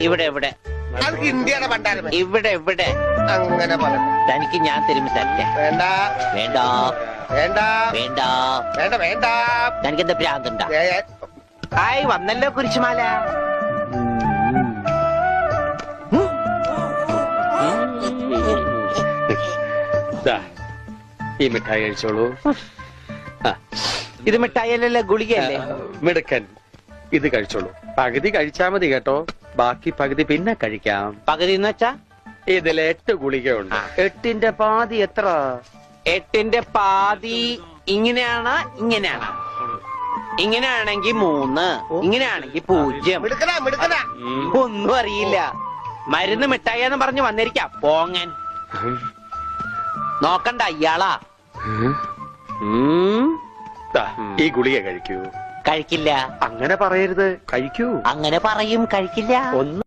ഇവിടെ ഇവിടെ. അത് ഇന്ത്യയുടെ പണ്ടാരം. ഇവിടെ ഇവിടെ. അങ്ങനെ പറഞ്ഞു. തനിക്ക് ഞാൻ തിരുമ്പി തരട്ടെ. വേണ്ട. വേണ്ട. വേണ്ട. വേണ്ട. വേണ്ട വേണ്ട. തനിക്ക് എന്താ പ്രാന്ത ഏ, ഏ, ഹായ് വന്നല്ലോ കുരിശുമാല. ദാ, ഈ മിഠായി കഴിച്ചോളൂ. ആ, ഇത് മിഠായിയല്ലല്ലോ ഗുളികയല്ലേ? മിടുക്കൻ. ഇത് കഴിച്ചോളൂ. പകുതി കഴിച്ചാ മതി കേട്ടോ. ബാക്കി പകുതി പിന്നെ കഴിക്കാം. പകുതി എന്ന് വെച്ചാ? ഇതിൽ എട്ട് ഗുളികയുണ്ട്. ആ. എട്ടിന്റെ പാതി എത്ര? എട്ടിന്റെ പാതി ഇങ്ങനെയാണ്? ഇങ്ങനെയാണ്? ഇങ്ങനെയാണെങ്കി മൂന്ന്. ഇങ്ങനെയാണെങ്കി പൂജ്യം. ഒന്നും അറിയില്ല. മരുന്ന് മിഠായിന്ന് പറഞ്ഞു വന്നിരിക്കാം. പോങ്ങൻ. നോക്കണ്ട ഇയാളാ. ഉം. ദാ, ഈ ഗുളിക കഴിക്കൂ. കഴിക്കില്ല. അങ്ങനെ പറയരുത്. കഴിക്കൂ. അങ്ങനെ പറയും കഴിക്കില്ല. ഒന്ന്